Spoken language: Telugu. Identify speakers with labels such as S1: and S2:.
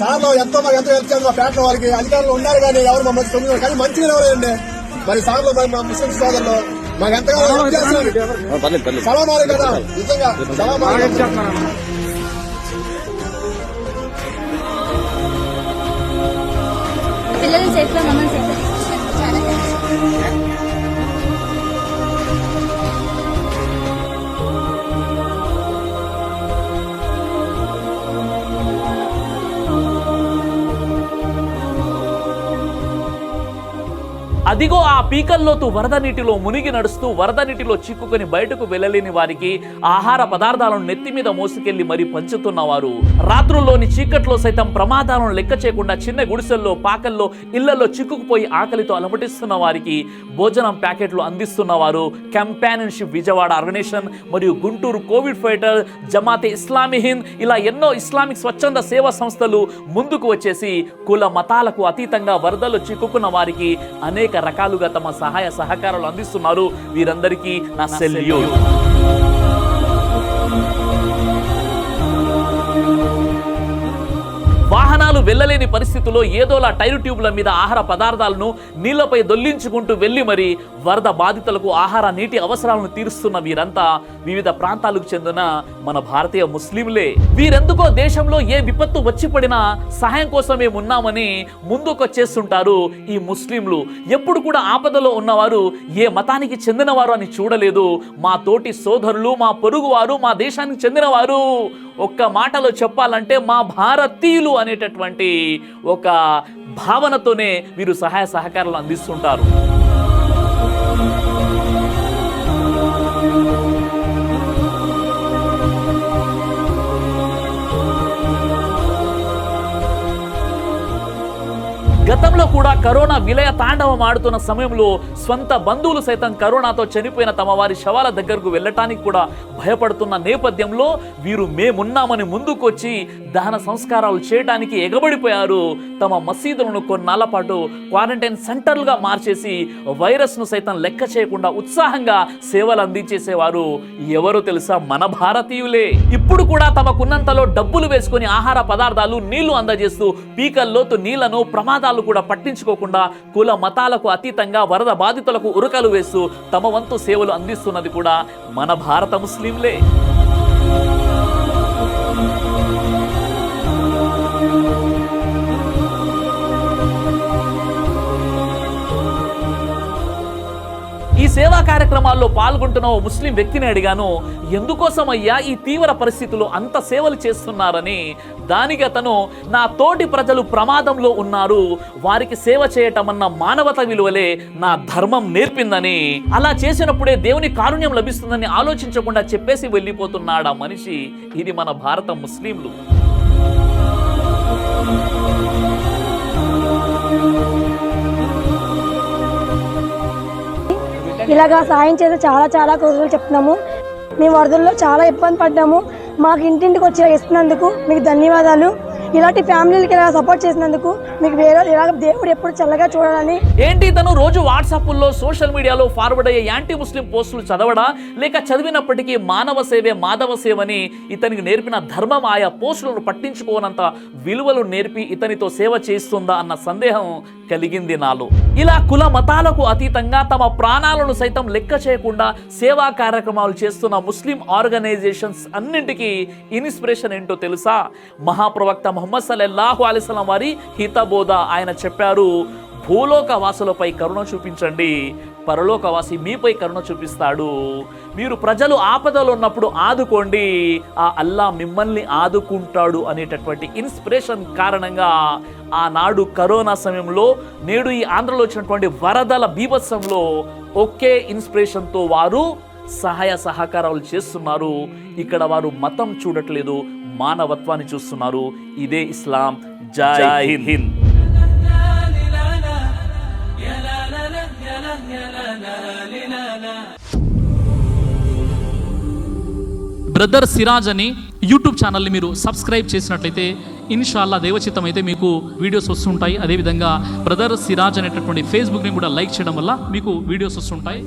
S1: సార్లు ఎంతో మాకు ఎంతో హెల్ప్ మా పేటలో వాళ్ళకి. అధికారులు ఉన్నారు కానీ ఎవరు మమ్మల్ని తొమ్మిది కానీ మంచిగా ఎవరండి? మరి సార్లు మరి మా ముస్లిం సోదరులు. మాకు ఎంతగానో హెల్ప్ చేస్తున్నారు.
S2: పర్లేదు
S1: సలామాలి కదా నిజంగా సలామాలి
S3: పిల్లల్ని సేఫ్గా మమ్మల్ని
S4: అదిగో ఆ పీకల్లోతు వరద నీటిలో మునిగి నడుస్తూ వరద నీటిలో చిక్కుకొని బయటకు వెళ్ళలేని వారికి ఆహార పదార్థాలను నెత్తి మీద మోసుకెళ్ళి మరి పంచుతున్నవారు. రాత్రుల్లోని చీకట్లో సైతం ప్రమాదాలను లెక్క చేయకుండా చిన్న గుడిసెల్లో పాకల్లో ఇళ్ళలో చిక్కుకుపోయి ఆకలితో అలమటిస్తున్న వారికి భోజనం ప్యాకెట్లు అందిస్తున్నవారు కంపానియన్షిప్ విజయవాడ ఆర్గనైజేషన్ మరియు గుంటూరు కోవిడ్ ఫైటర్ జమాతే ఇస్లామీ హింద్ ఇలా ఎన్నో ఇస్లామిక్ స్వచ్ఛంద సేవా సంస్థలు ముందుకు వచ్చేసి కుల మతాలకు అతీతంగా వరదలు చిక్కుకున్న వారికి అనేక రకాలుగా తమ సహాయ సహకారాలు అందిస్తున్నారు. వీరందరికీ నా సెల్యూట్. వాహనాలు వెళ్ళలేని పరిస్థితుల్లో ఏదోలా టైర్ ట్యూబ్ల మీద ఆహార పదార్థాలను నీళ్ళపై దొల్లించుకుంటూ వెళ్ళి మరి వరద బాధితులకు ఆహార నీటి అవసరాలను తీరుస్తున్న వీరంతా వివిధ ప్రాంతాలకు చెందిన మన భారతీయ ముస్లింలే. వీరెందుకో దేశంలో ఏ విపత్తు వచ్చి పడినా సహాయం కోసం మేమున్నామని ముందుకొచ్చేస్తుంటారు ఈ ముస్లింలు. ఎప్పుడు కూడా ఆపదలో ఉన్నవారు ఏ మతానికి చెందినవారు అని చూడలేదు. మా తోటి సోదరులు మా పొరుగువారు మా దేశానికి చెందినవారు. ఒక్క మాటలో చెప్పాలంటే మా భారతీయులు అనేటటువంటి ఒక భావనతోనే వీరు సహాయ సహకారాలు అందిస్తుంటారు. గతంలో కూడా కరోనా విలయ తాండవం ఆడుతున్న సమయంలో స్వంత బంధువులు సైతం కరోనాతో చనిపోయిన తమ వారి శవాల దగ్గరకు వెళ్ళటానికి కూడా భయపడుతున్న నేపథ్యంలో వీరు మేమున్నామని ముందుకొచ్చి దహన సంస్కారాలు చేయడానికి ఎగబడిపోయారు. తమ మసీదులను కొన్నాళ్ళ పాటు క్వారంటైన్ సెంటర్లుగా మార్చేసి వైరస్ను సైతం లెక్క చేయకుండా ఉత్సాహంగా సేవలు అందించేసేవారు. ఎవరో తెలుసా? మన భారతీయులే. ఇప్పుడు కూడా తమకున్నంతలో డబ్బులు వేసుకొని ఆహార పదార్థాలు నీళ్ళు అందజేస్తూ పీకల్లోతు నీళ్ళను ప్రమాదాలు కూడా పట్టించుకోకుండా కుల మతాలకు అతీతంగా వరద బాధితులకు ఉరకలు వేస్తూ తమ వంతు సేవలు అందిస్తున్నది కూడా మన భారత ముస్లింలే. కార్యక్రమాల్లో పాల్గొంటున్న ఓ ముస్లిం వ్యక్తిని అడిగాను ఎందుకోసం అయ్యా ఈ తీవ్ర పరిస్థితుల్లో అంత సేవలు చేస్తున్నారని? దానికి అతను నా తోటి ప్రజలు ప్రమాదంలో ఉన్నారు వారికి సేవ చేయటం అన్న మానవత విలువలే నా ధర్మం నేర్పిందని. అలా చేసినప్పుడే దేవుని కారుణ్యం లభిస్తుందని ఆలోచించకుండా చెప్పేసి వెళ్ళిపోతున్నాడా మనిషి. ఇది మన భారత ముస్లింలు.
S5: ఇలాగా సాయం చేసి చాలా చాలా రోజులు చెప్తున్నాము. మేము వరదల్లో చాలా ఇబ్బంది పడ్డాము. మాకు ఇంటింటికి వచ్చి ఇస్తున్నందుకు మీకు ధన్యవాదాలు. ఇలాంటి ఫ్యామిలీలకి ఇలా సపోర్ట్ చేసినందుకు మీకు వేరే ఇలాగ దేవుడు ఎప్పుడు చల్లగా చూడాలని
S4: ఏంటి తను రోజు వాట్సాప్లో సోషల్ మీడియాలో ఫార్వర్డ్ అయ్యే యాంటీ ముస్లిం పోస్టులు చదవడా? లేక చదివినప్పటికీ మానవ సేవే మాధవ సేవని ఇతనికి నేర్పిన ధర్మం ఆయా పోస్టులను పట్టించుకోనంత విలువలు నేర్పి ఇతనితో సేవ చేస్తుందా అన్న సందేహం కలిగింది నాలో. ఇలా కుల మతాలకు అతీతంగా తమ ప్రాణాలను సైతం లెక్క చేయకుండా సేవా కార్యక్రమాలు చేస్తున్న ముస్లిం ఆర్గనైజేషన్స్ అన్నింటికీ ఇన్స్పిరేషన్ ఏంటో తెలుసా? మహాప్రవక్త మొహమ్మద్ సల్లల్లాహు అలైస్లం వారి హితబోధ ఆయన చెప్పారు భూలోక వాసులపై కరుణ చూపించండి పరలోకవాసి మీపై కరుణ చూపిస్తాడు. మీరు ప్రజలు ఆపదలో ఉన్నప్పుడు ఆదుకోండి ఆ అల్లా మిమ్మల్ని ఆదుకుంటాడు అనేటటువంటి ఇన్స్పిరేషన్ కారణంగా ఆనాడు కరోనా సమయంలో నేడు ఈ ఆంధ్రలో వచ్చినటువంటి వరదల బీభత్సంలో ఒకే ఇన్స్పిరేషన్తో వారు సహాయ సహకారాలు చేస్తున్నారు. ఇక్కడ వారు మతం చూడట్లేదు మానవత్వాన్ని చూస్తున్నారు. ఇదే ఇస్లాం. జై హింద్. బ్రదర్ సిరాజ్ అని యూట్యూబ్ ఛానల్ని మీరు సబ్స్క్రైబ్ చేసినట్లయితే ఇన్షాల్లా దేవచిత్తం అయితే మీకు వీడియోస్ వస్తుంటాయి. అదేవిధంగా బ్రదర్ సిరాజ్ అనేటటువంటి ఫేస్బుక్ని కూడా లైక్ చేయడం వల్ల మీకు వీడియోస్ వస్తుంటాయి.